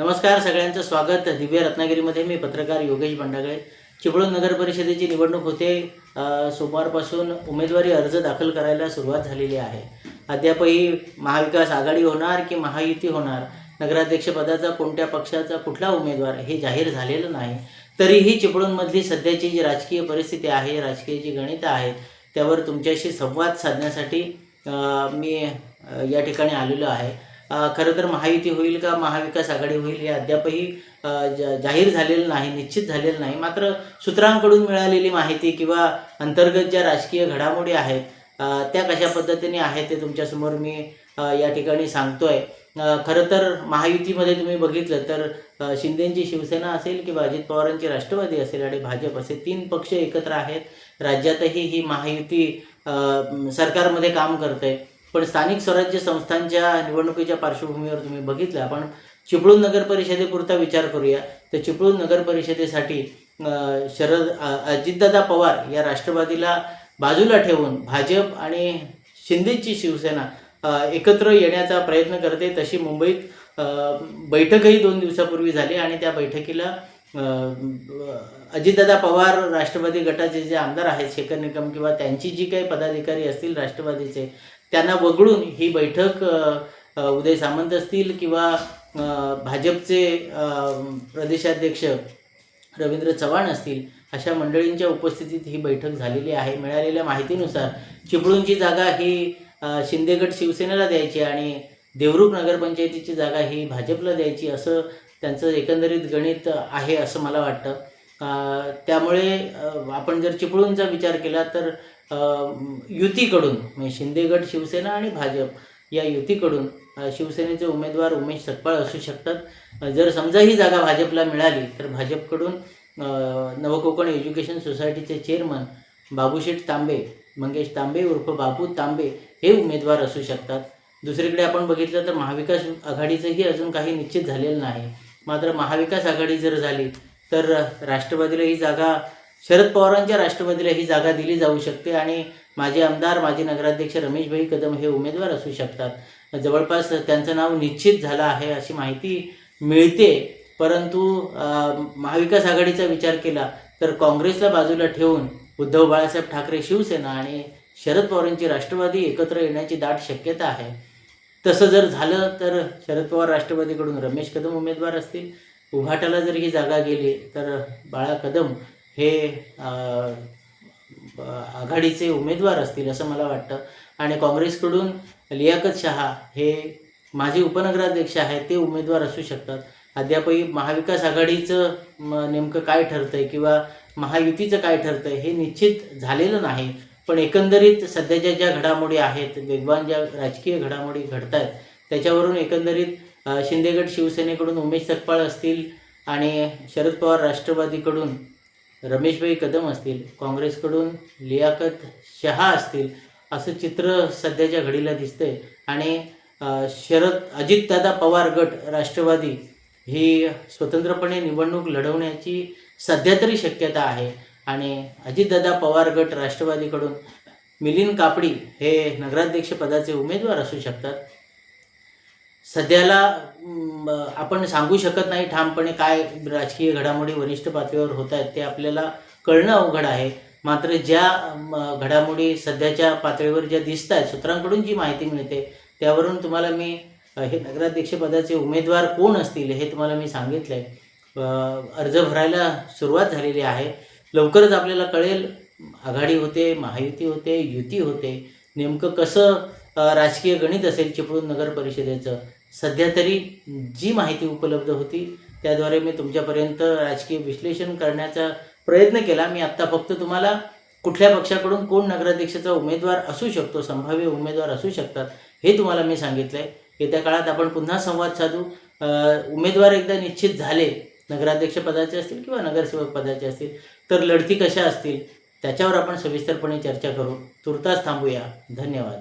नमस्कार सगळ्यांचं स्वागत. दिव्य रत्नागिरीमध्ये मी पत्रकार योगेश बंडागळे चिपळूण नगर परिषदेची निवडणूक होते. सोमवारपासून उमेदवारी अर्ज दाखल करायला सुरुवात झालेली आहे. अद्यापही महाविकास आघाडी होणार की महायुती होणार? नगराध्यक्षपदाचा कोणत्या पक्षाचा कुठला उमेदवार हे जाहीर झालेलं नाही. तरीही चिपळूणमधली सध्याची जी राजकीय परिस्थिती आहे राजकीय जी गणितं आहेत त्यावर तुमच्याशी संवाद साधण्यासाठी मी या ठिकाणी आलेलो आहे. खरं तर महायुती होईल का महाविकास आघाडी होईल हे अद्यापही जा- जाहीर झालेलं नाही निश्चित झालेलं नाही. मात्र सूत्रांकडून मिळालेली माहिती किंवा अंतर्गत ज्या राजकीय घडामोडी आहेत त्या कशा पद्धतीने आहेत ते तुमच्यासमोर मी या ठिकाणी सांगतोय. आहे खरं तर महायुतीमध्ये तुम्ही बघितलं तर शिंदेंची शिवसेना असेल किंवा अजित पवारांची राष्ट्रवादी असेल आणि भाजप असे तीन पक्ष एकत्र आहेत राज्यातही ही महायुती सरकारमध्ये काम करते पण स्थानिक स्वराज्य संस्थांच्या निवडणुकीच्या पार्श्वभूमीवर तुम्ही बघितलं आपण चिपळूण नगर परिषदेपुरता विचार करूया. तर चिपळूण नगर परिषदेसाठी शरद अजितदादा पवार या राष्ट्रवादीला बाजूला ठेवून भाजप आणि शिंदेची शिवसेना एकत्र येण्याचा प्रयत्न करते. तशी मुंबईत बैठकही दोन दिवसापूर्वी झाली आणि त्या बैठकीला अजितदादा पवार राष्ट्रवादी गटाचे जे आमदार आहेत शेखर निकम किंवा त्यांची जी काही पदाधिकारी असतील राष्ट्रवादीचे त्यांना वगळून ही बैठक उदय सामंत असतील किंवा भाजपचे प्रदेशाध्यक्ष रवींद्र चव्हाण असतील अशा मंडळींच्या उपस्थितीत ही बैठक झालेली आहे. मिळालेल्या माहितीनुसार चिपळूणची जागा ही शिंदेगड शिवसेनेला द्यायची आणि देवरूख नगरपंचायतीची जागा ही भाजपला द्यायची असं त्यांचं एकंदरीत गणित आहे असं मला वाटतं. त्यामुळे आपण जर चिपळूणचा विचार केला तर युतीकडून म्हणजे शिंदेगड शिवसेना आणि भाजप या युतीकडून शिवसेनेचे उमेदवार उमेश सकपाळ असू शकतात. जर समजा ही जागा भाजपला मिळाली तर भाजपकडून नवकोकण एज्युकेशन सोसायटीचे चेअरमन बाबूशेठ तांबे मंगेश तांबे उर्फ बाबू तांबे हे उमेदवार असू शकतात. दुसरीकडे आपण बघितलं तर महाविकास आघाडीचंही अजून काही निश्चित झालेलं नाही. मात्र महाविकास आघाडी जर झाली तर राष्ट्रवादीला ही जागा शरद पवारांच्या राष्ट्रवादीला ही जागा दिली जाऊ शकते आणि माजी आमदार माजी नगराध्यक्ष रमेशभाई कदम हे उमेदवार असू शकतात. जवळपास त्यांचं नाव निश्चित झालं आहे अशी माहिती मिळते. परंतु महाविकास आघाडीचा विचार केला तर काँग्रेसला बाजूला ठेवून उद्धव बाळासाहेब ठाकरे शिवसेना आणि शरद पवारांची राष्ट्रवादी एकत्र येण्याची दाट शक्यता आहे. तसं जर झालं तर शरद पवार राष्ट्रवादीकडून रमेश कदम उमेदवार असतील. उभाटाला जर ही जागा गेली तर बाळा कदम हे आघाडीचे उमेदवार असतील असं मला वाटतं. आणि काँग्रेसकडून लियाकत शहा हे माजी उपनगराध्यक्ष आहेत ते उमेदवार असू शकतात. अद्यापही महाविकास आघाडीचं म- नेमकं काय ठरतंय किंवा महायुतीचं काय ठरतंय हे निश्चित झालेलं नाही. पण एकंदरीत सध्याच्या ज्या घडामोडी आहेत वेगवान ज्या राजकीय घडामोडी घडत आहेत त्याच्यावरून एकंदरीत शिंदेगड शिवसेनेकडून उमेश सकपाळ असतील आणि शरद पवार राष्ट्रवादीकडून रमेशभाई कदम असतील काँग्रेसकडून लियाकत शहा असतील असं चित्र सध्याच्या घडीला दिसतंय. आणि शरद अजितदादा पवार गट राष्ट्रवादी ही स्वतंत्रपणे निवडणूक लढवण्याची सध्या तरी शक्यता आहे. आणि अजितदादा पवार गट राष्ट्रवादीकडून मिलिंद कापडी हे नगराध्यक्षपदाचे उमेदवार असू शकतात. सध्याला आपण सांगू शकत नाही ठामपणे काय राजकीय घडामोडी वरिष्ठ पातळीवर होत आहेत ते आपल्याला कळणं अवघड आहे. मात्र ज्या म, घडामोडी सध्याच्या पातळीवर ज्या दिसत आहेत सूत्रांकडून जी माहिती मिळते त्यावरून तुम्हाला मी हे नगराध्यक्षपदाचे उमेदवार कोण असतील हे तुम्हाला मी सांगितलं आहे अर्ज भरायला सुरुवात झालेली आहे. लवकरच आपल्याला कळेल आघाडी होते महायुती होते युती होते. नेमकं कसं राजकीय गणित असेल चिपळूण नगर परिषदेचं. सध्या तरी जी माहिती उपलब्ध होती त्याद्वारे मी तुमच्यापर्यंत राजकीय विश्लेषण करण्याचा प्रयत्न केला. मी आत्ता फक्त तुम्हाला कुठल्या पक्षाकडून कोण नगराध्यक्षाचा उमेदवार असू शकतो संभाव्य उमेदवार असू शकतात हे तुम्हाला मी सांगितलं आहे येत्या काळात आपण पुन्हा संवाद साधू. उमेदवार एकदा निश्चित झाले नगराध्यक्ष पदाचे असतील किंवा नगरसेवक पदाचे असतील तर लढती कशा असतील त्याच्यावर आपण सविस्तरपणे चर्चा करू. तुर्तास थांबूया. धन्यवाद.